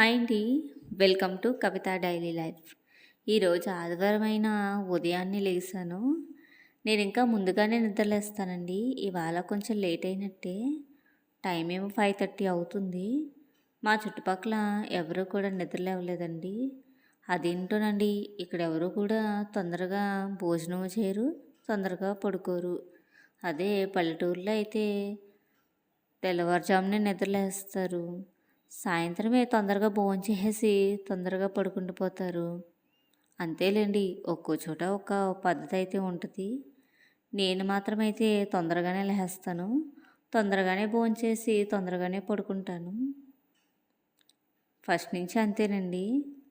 Hi అండి. Welcome to Kavitha daily life. ఈరోజు ఆదివారమైన ఉదయాన్నే లేసాను. నేను ఇంకా ముందుగానే నిద్రలేస్తానండి. ఇవాళ కొంచెం లేట్ అయినట్టే. టైం ఏమో ఫైవ్ థర్టీ అవుతుంది. మా చుట్టుపక్కల ఎవరు కూడా నిద్రలేవలేదండి అదేంటోనండి ఇక్కడ ఎవరు కూడా తొందరగా భోజనం చేయరు తొందరగా పడుకోరు. అదే పల్లెటూరులో అయితే తెల్లవారుజామునే నిద్రలేస్తారు. సాయంత్రమే తొందరగా భోంచేసి తొందరగా పడుకుండిపోతారు అంతేలేండి ఒక్కో చోట ఒక పద్ధతి అయితే ఉంటుంది. నేను మాత్రమైతే తొందరగానే లేస్తాను తొందరగానే భోంచేసి తొందరగానే పడుకుంటాను. ఫస్ట్ నుంచి అంతేనండి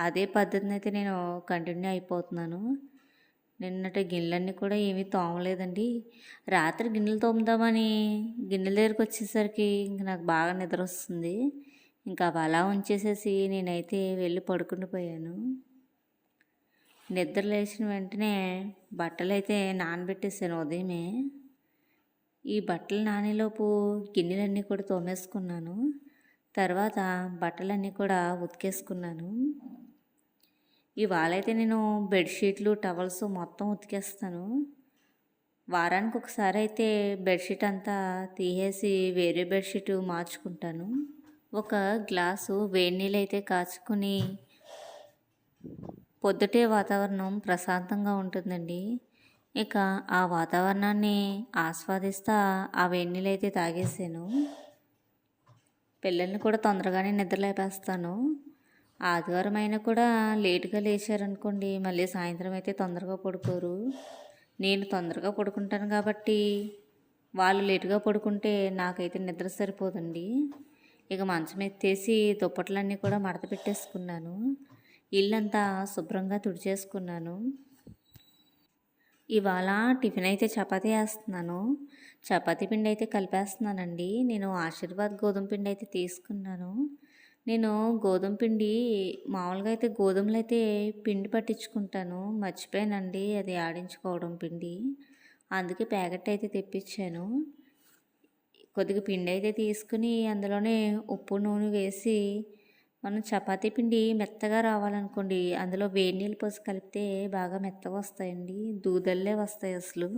అదే పద్ధతిని అయితే నేను కంటిన్యూ అయిపోతున్నాను. నిన్నటి గిన్నెలన్నీ కూడా ఏమీ తోమలేదండి. రాత్రి గిన్నెలు తోముదామని గిన్నెల దగ్గరికి వచ్చేసరికి ఇంక నాకు బాగా నిద్ర వస్తుంది. ఇంకా అవి అలా ఉంచేసేసి నేనైతే వెళ్ళి పడుకుని పోయాను. నిద్ర లేచిన వెంటనే బట్టలు అయితే నానబెట్టేసాను ఉదయమే. ఈ బట్టలు నానేలోపు గిన్నెలన్నీ కూడా తోమేసుకున్నాను. తర్వాత బట్టలన్నీ కూడా ఉతికేసుకున్నాను. ఇవాళైతే నేను బెడ్షీట్లు టవల్స్ మొత్తం ఉతికేస్తాను. వారానికి ఒకసారి అయితే బెడ్షీట్ అంతా తీసేసి వేరే బెడ్షీట్ మార్చుకుంటాను. ఒక గ్లాసు వేడి నీళ్ళు అయితే కాచుకుని పొద్దుటే వాతావరణం ప్రశాంతంగా ఉంటుందండి. ఇక ఆ వాతావరణాన్ని ఆస్వాదిస్తా ఆ వేడి నీళ్ళు అయితే తాగేసాను. పిల్లల్ని కూడా తొందరగానే నిద్రలేపేస్తాను ఆదివారం అయినా కూడా లేటుగా లేచారనుకోండి మళ్ళీ సాయంత్రం అయితే తొందరగా పడుకోరు. నేను తొందరగా పడుకుంటాను కాబట్టి వాళ్ళు లేటుగా పడుకుంటే నాకైతే నిద్ర సరిపోదండి. ఇక మంచం ఎత్తేసి దుప్పట్లన్నీ కూడా మడత పెట్టేసుకున్నాను. ఇల్లంతా శుభ్రంగా తుడిచేసుకున్నాను. ఇవాళ టిఫిన్ అయితే చపాతీ వేస్తున్నాను చపాతీ పిండి అయితే కలిపేస్తున్నానండి. నేను ఆశీర్వాద్ గోధుమ పిండి అయితే తీసుకున్నాను. నేను గోధుమ పిండి మామూలుగా అయితే గోధుమలు అయితే పిండి పట్టించుకుంటాను. మర్చిపోయానండి అది ఆడించుకోవడం పిండి. అందుకే ప్యాకెట్ అయితే తెప్పించాను. కొద్దిగా పిండి అయితే తీసుకుని అందులోనే ఉప్పు నూనె వేసి మనం చపాతీ పిండి మెత్తగా రావాలనుకోండి అందులో వేడి నీళ్ళు పోసి కలిపితే బాగా మెత్తగా వస్తాయండి. దూదల్లే వస్తాయి అసలు.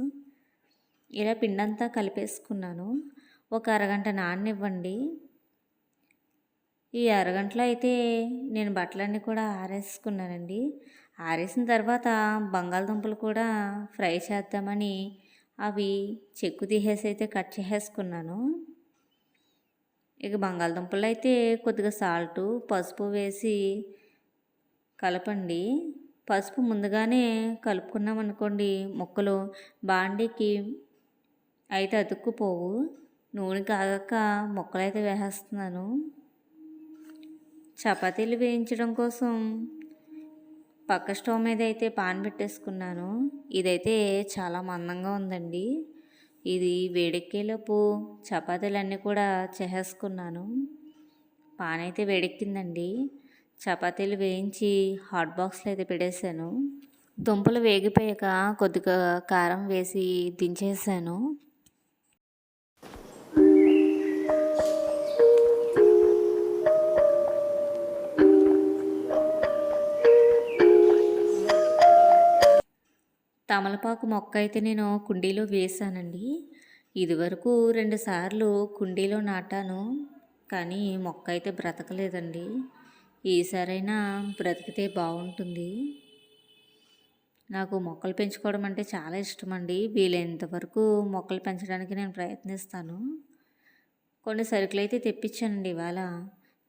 ఇలా పిండి అంతా కలిపేసుకున్నాను. ఒక అరగంట నాననివ్వండి. ఈ అరగంటలో అయితే నేను బట్టలన్నీ కూడా ఆరేసుకున్నానండి. ఆరేసిన తర్వాత బంగాళదుంపలు కూడా ఫ్రై చేద్దామని అవి చెక్కు తీసేసి అయితే కట్ చేసేసుకున్నాను. ఇక బంగాళదుంపలు అయితే కొద్దిగా సాల్టు పసుపు వేసి కలపండి. పసుపు ముందుగానే కలుపుకున్నాం అనుకోండి ముక్కలు బాండీకి అయితే అతుక్కుపోవు. నూనె కాగాక ముక్కలు అయితే వేసేస్తున్నాను. చపాతీలు వేయించడం కోసం పక్క స్టవ్ మీద అయితే పాన్ పెట్టేసుకున్నాను. ఇదైతే చాలా మందంగా ఉందండి. ఇది వేడెక్కేలోపు చపాతీలన్నీ కూడా చేసేసుకున్నాను. పాన్ అయితే వేడెక్కిందండి. చపాతీలు వేయించి హాట్ బాక్స్లో అయితే పెట్టేశాను. దుంపలు వేగిపోయాక కొద్దిగా కారం వేసి దించేసాను. తమలపాకు మొక్క అయితే నేను కుండీలో వేసానండి. ఇదివరకు రెండు సార్లు కుండీలో నాటాను కానీ మొక్క అయితే బ్రతకలేదండి. ఈసారైనా బ్రతికితే బాగుంటుంది. నాకు మొక్కలు పెంచుకోవడం అంటే చాలా ఇష్టం అండి వీలైనంత వరకు మొక్కలు పెంచడానికి నేను ప్రయత్నిస్తాను. కొన్ని సరుకులు అయితే తెప్పించానండి ఇవాళ.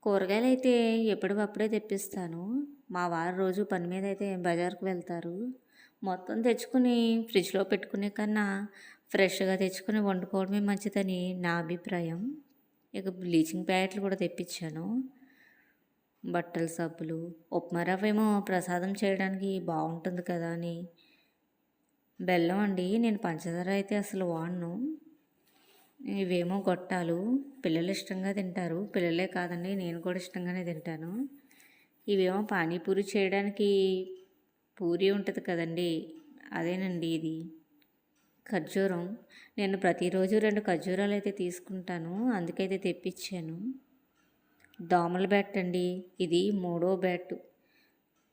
కూరగాయలు అయితే ఎప్పటికప్పుడే తెప్పిస్తాను. మా వారు రోజు పని మీద అయితే బజార్కు వెళ్తారు. మొత్తం తెచ్చుకుని ఫ్రిడ్జ్లో పెట్టుకునే కన్నా ఫ్రెష్గా తెచ్చుకుని వండుకోవడమే మంచిదని నా అభిప్రాయం. ఇక బ్లీచింగ్ ప్యాకెట్లు కూడా తెప్పించాను. బట్టల సబ్బులు ఉప్మా రవ్వ ఏమో ప్రసాదం చేయడానికి బాగుంటుంది కదా అని. బెల్లం అండి నేను పంచదార అయితే అసలు వాడను. ఇవేమో గొట్టాలు పిల్లలు ఇష్టంగా తింటారు. పిల్లలే కాదండి నేను కూడా ఇష్టంగానే తింటాను. ఇవేమో పానీపూరి చేయడానికి పూరి ఉంటుంది కదండి. అదేనండి ఇది. ఖర్జూరం. నేను ప్రతిరోజు రెండు ఖర్జూరాలు అయితే తీసుకుంటాను. అందుకైతే తెప్పించాను. దోమల బ్యాట్ అండి. ఇది మూడో బ్యాట్.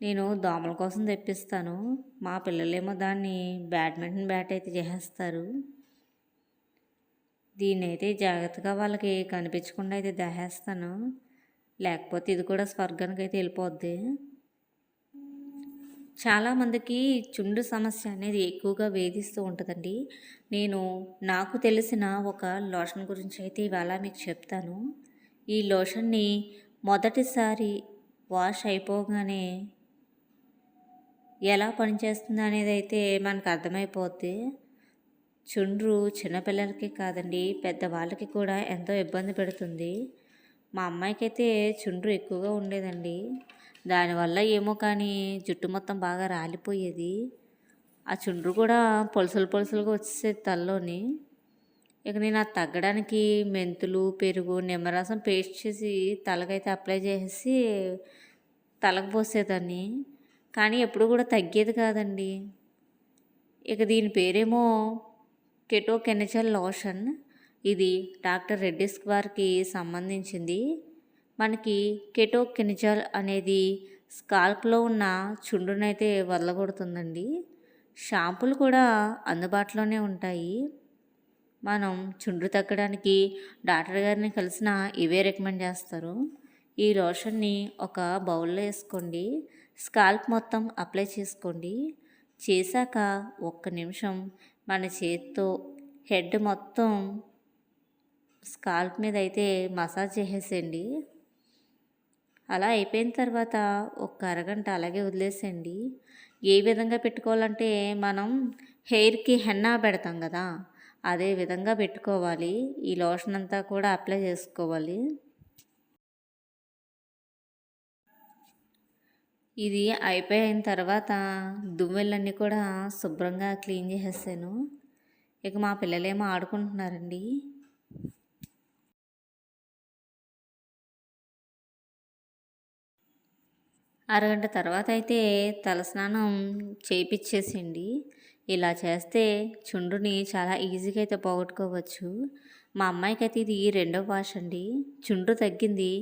నేను దోమల కోసం తెప్పిస్తాను. మా పిల్లలేమో దాన్ని బ్యాడ్మింటన్ బ్యాట్ అయితే చేసేస్తారు. దీన్ని అయితే జాగ్రత్తగా వాళ్ళకి కనిపించకుండా అయితే దహేస్తాను. లేకపోతే ఇది కూడా స్వర్గానికి అయితే వెళ్ళిపోద్ది. చాలామందికి చుండు సమస్య అనేది ఎక్కువగా వేధిస్తూ ఉంటుందండి. నేను నాకు తెలిసిన ఒక లోషన్ గురించి అయితే ఇవాళ మీకు చెప్తాను. ఈ లోషన్ని మొదటిసారి వాష్ అయిపోగానే ఎలా పనిచేస్తుంది అనేది అయితే మనకు అర్థమైపోద్ది. చుండ్రు చిన్నపిల్లలకి కాదండి పెద్దవాళ్ళకి కూడా ఎంతో ఇబ్బంది పెడుతుంది. మా అమ్మాయికి అయితే చుండ్రు ఎక్కువగా ఉండేదండి. దానివల్ల ఏమో కానీ జుట్టు మొత్తం బాగా రాలిపోయేది. ఆ చుండ్రు కూడా పొలసలు పొలుసలుగా వచ్చేసేది తలలోని. ఇక నేను అది తగ్గడానికి మెంతులు పెరుగు నిమ్మరసం పేస్ట్ చేసి తలకైతే అప్లై చేసి తలకు పోసేదాన్ని. కానీ ఎప్పుడు కూడా తగ్గేది కాదండి. ఇక దీని పేరేమో కెటో కెనిచల్ లోషన్. ఇది డాక్టర్ రెడ్డిస్ వారికి సంబంధించింది. మనకి కెటోకెనిజాల్ అనేది స్కాల్ప్లో ఉన్న చుండునైతే వదలగొడుతుందండి. షాంపులు కూడా అందుబాటులోనే ఉంటాయి. మనం చుండ్రు తగ్గడానికి డాక్టర్ గారిని కలిసిన ఇవే రికమెండ్ చేస్తారు. ఈ లోషన్ని ఒక బౌల్లో వేసుకోండి. స్కాల్ప్ మొత్తం అప్లై చేసుకోండి. చేశాక ఒక్క నిమిషం మన చేతితో హెడ్ మొత్తం స్కాల్ప్ మీద అయితే మసాజ్ చేసేసేయండి. అలా అయిపోయిన తర్వాత ఒక అరగంట అలాగే వదిలేసేయండి. ఏ విధంగా పెట్టుకోవాలంటే మనం హెయిర్కి హెన్నా పెడతాం కదా అదే విధంగా పెట్టుకోవాలి. ఈ లోషన్ అంతా కూడా అప్లై చేసుకోవాలి. ఇది అయిపోయిన తర్వాత దుమ్మెళ్ళన్నీ కూడా శుభ్రంగా క్లీన్ చేసేసాను. ఇక మా పిల్లలేమో ఆడుకుంటున్నారండి. అరగంట తర్వాత అయితే తలస్నానం చేయించేసిండి ఇలా చేస్తే చుండ్రుని చాలా ఈజీగా అయితే పోగొట్టుకోవచ్చు. మా అమ్మాయికి అయితే ఇది రెండో వాష్ అండి. చుండ్రు తగ్గింది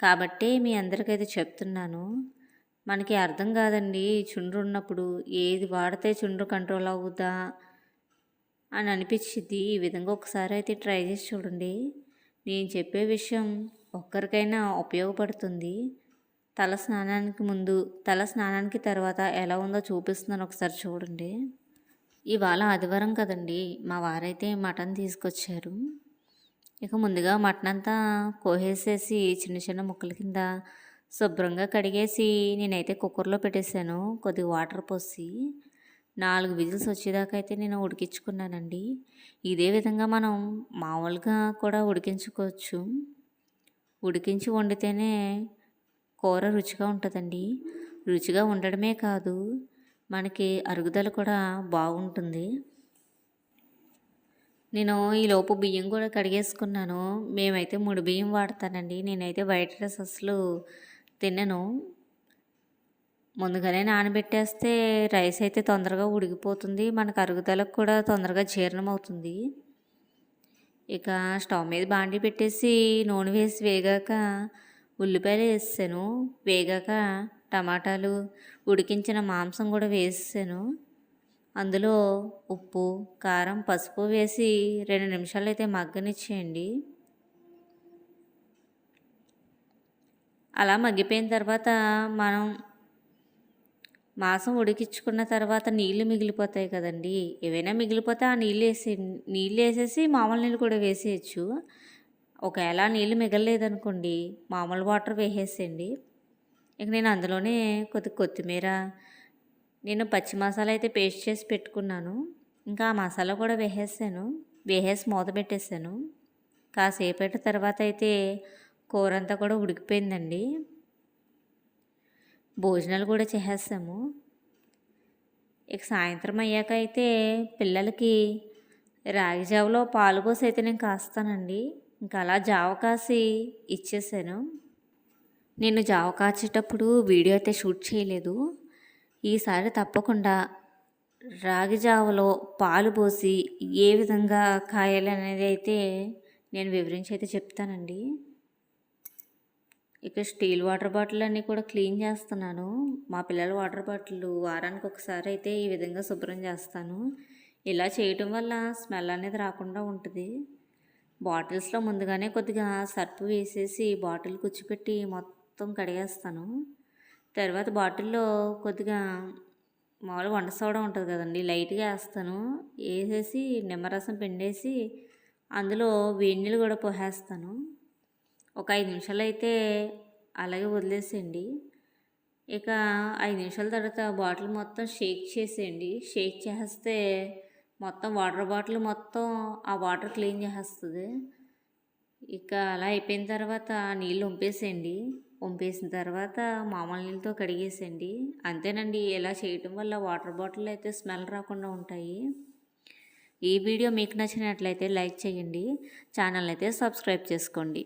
కాబట్టే మీ అందరికైతే చెప్తున్నాను. మనకి అర్థం కాదండి చుండ్రు ఉన్నప్పుడు ఏది వాడితే చుండ్రు కంట్రోల్ అవుద్దా అని అనిపించింది ఈ విధంగా ఒకసారి అయితే ట్రై చేసి చూడండి. నేను చెప్పే విషయం ఒక్కరికైనా ఉపయోగపడుతుంది. తల స్నానానికి ముందు తల స్నానానికి తర్వాత ఎలా ఉందో చూపిస్తున్నాను ఒకసారి చూడండి. ఇవాళ ఆదివారం కదండి మా వారైతే మటన్ తీసుకొచ్చారు. ఇక ముందుగా మటన్ అంతా కోసేసి చిన్న చిన్న ముక్కల కింద శుభ్రంగా కడిగేసి నేనైతే కుక్కర్లో పెట్టేశాను కొద్దిగా వాటర్ పోసి. నాలుగు విజిల్స్ వచ్చేదాకా అయితే నేను ఉడికించుకున్నానండి. ఇదే విధంగా మనం మామూలుగా కూడా ఉడికించుకోవచ్చు. ఉడికించి వండితేనే కూర రుచిగా ఉంటుందండి. రుచిగా ఉండడమే కాదు మనకి అరుగుదల కూడా బాగుంటుంది. నేను ఈలోపు బియ్యం కూడా కడిగేసుకున్నాను. మేమైతే ముడి బియ్యం వాడతానండి. నేనైతే వైట్ రైస్ అసలు తినను. ముందుగానే నానబెట్టేస్తే రైస్ అయితే తొందరగా ఉడికిపోతుంది. మనకు అరుగుదలకు కూడా తొందరగా జీర్ణం అవుతుంది ఇక స్టవ్ మీద బాండి పెట్టేసి నూనె వేసి వేగాక ఉల్లిపాయలు వేసాను వేగాక టమాటాలు ఉడికించిన మాంసం కూడా వేసేసాను. అందులో ఉప్పు కారం పసుపు వేసి రెండు నిమిషాలు అయితే మగ్గనిచ్చేయండి. అలా మగ్గిపోయిన తర్వాత మనం మాంసం ఉడికించుకున్న తర్వాత నీళ్ళు మిగిలిపోతాయి కదండి. ఏవైనా మిగిలిపోతే ఆ నీళ్ళు వేసి నీళ్ళు వేసేసి మామూలు నీళ్ళు కూడా వేసేయచ్చు. ఒకవేళ నీళ్ళు మిగలలేదనుకోండి మామూలు వాటర్ వేసేసేయండి. ఇక నేను అందులోనే కొద్ది కొత్తిమీర నేను పచ్చి మసాలా అయితే పేస్ట్ చేసి పెట్టుకున్నాను. ఇంకా ఆ మసాలా కూడా వేసేసాను. వేసేసి మూత పెట్టేశాను కాసేపటి తర్వాత అయితే కూర అంతా కూడా ఉడికిపోయిందండి. భోజనాలు కూడా చేసేసాము. ఇక సాయంత్రం అయ్యాక అయితే పిల్లలకి రాగి జావలో పాలు పోసి అయితే నేను కాస్తానండి. ఇంకా అలా జావ కాసి ఇచ్చేసాను. నేను జావ కాచేటప్పుడు వీడియో అయితే షూట్ చేయలేదు. ఈసారి తప్పకుండా రాగి జావలో పాలు పోసి ఏ విధంగా కాయాలి అనేది అయితే నేను వివరించి అయితే చెప్తానండి. ఇక స్టీల్ వాటర్ బాటిల్ అన్నీ కూడా క్లీన్ చేస్తున్నాను. మా పిల్లల వాటర్ బాటిల్ వారానికి ఒకసారి అయితే ఈ విధంగా శుభ్రం చేస్తాను. ఇలా చేయటం వల్ల స్మెల్ అనేది రాకుండా ఉంటుంది. బాటిల్స్లో ముందుగానే కొద్దిగా సర్పు వేసేసి బాటిల్ కుచ్చిపెట్టి మొత్తం కడిగేస్తాను. తర్వాత బాటిల్లో కొద్దిగా మామూలుగా వంట సోడా ఉంటుంది కదండి లైట్గా వేస్తాను. వేసేసి నిమ్మరసం పిండేసి అందులో వేడి నీళ్ళు కూడా పోసేస్తాను. ఒక ఐదు నిమిషాలు అయితే అలాగే వదిలేసేయండి. ఇక ఐదు నిమిషాల తర్వాత బాటిల్ మొత్తం షేక్ చేసేయండి. షేక్ చేస్తే మొత్తం వాటర్ బాటిల్ మొత్తం ఆ వాటర్ క్లీన్ చేసేస్తుంది. ఇక అలా అయిపోయిన తర్వాత నీళ్ళు వంపేసేయండి వంపేసిన తర్వాత మామూలు నీళ్ళతో కడిగేసేయండి. అంతేనండి ఇలా చేయటం వల్ల వాటర్ బాటిల్ అయితే స్మెల్ రాకుండా ఉంటాయి. ఈ వీడియో మీకు నచ్చినట్లయితే లైక్ చేయండి. ఛానల్ అయితే సబ్స్క్రైబ్ చేసుకోండి.